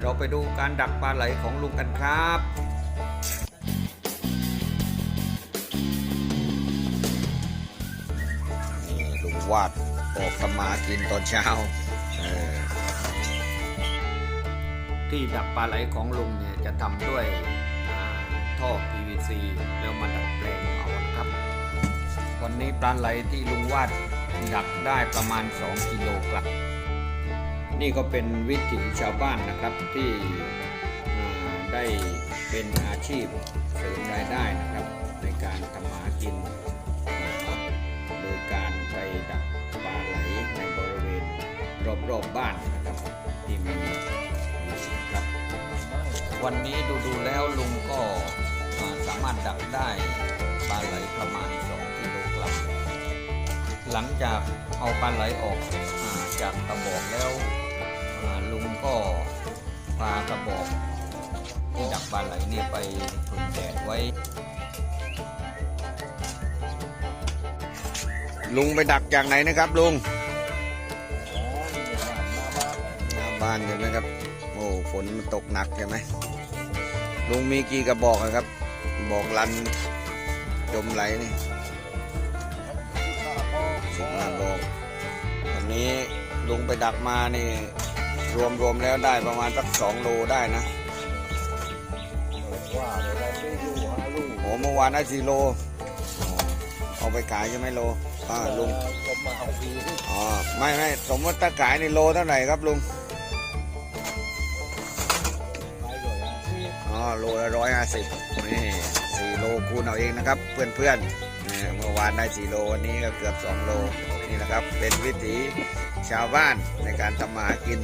เราไปดูการดักปลาไหลของลุงกันครับนี่ลุงวาดออกสมากินตอนเช้า ที่ดักปลาไหลของลุงเนี่ยจะทำด้วยอ่าท่อ PVC แล้วมาดัดแปลงเอานะครับ วันนี้ปลาไหลที่ลุงวาดดักได้ประมาณ 2 กิโลกรัม นี่ก็เป็นวิถีชาวบ้านนะครับที่ได้เป็นอาชีพเสริมรายได้นะครับ ในการทำมาหากิน โดยการไปดักปลาไหลในบริเวณรอบๆบบ้านนะครับที่มีมีสิครับ วันนี้ดูๆแล้วลุงก็สามารถดักได้ปลาไหลประมาณ 2 กิโลกรัมหลังจากเอาปลาไหลออกอจากกระบอกแล้ว ลุงก็พากระบอกที่ดักปลาไหลเนี่ยไปผึ่งแดดไว้ ลุงไปดักจากไหนนะครับลุงหน้าบ้านใช่ไหมครับ โอ้ฝนมันตกหนักใช่ไหมลุงมีกี่กระบอกอะครับ บอกลันจมไหลนี่สิบห้าบอกอันนี้ลุงไปดักมานี่ รวมรวมๆแล้วได้ประมาณสักสองโลได้นะว่าเดี๋ยวเราซื้ออยู่ห้าลูกโอ้เมื่อวานได้สี่โลอ๋อเอาไปขายใช่ไหมโลอ่าลุงก็มาเอาปีที่อ๋อไม่ไม่สมมติถ้าขายในโลเท่าไหร่ครับลุง โลละร้อยห้าสิบนี่สี่โลคูณเอาเองนะครับเพื่อนเพื่อนๆเมื่อวานได้สี่โลวันนี้ก็เกือบสองโลนี่นะครับ เป็นวิถีชาวบ้านในการทำมาหากิน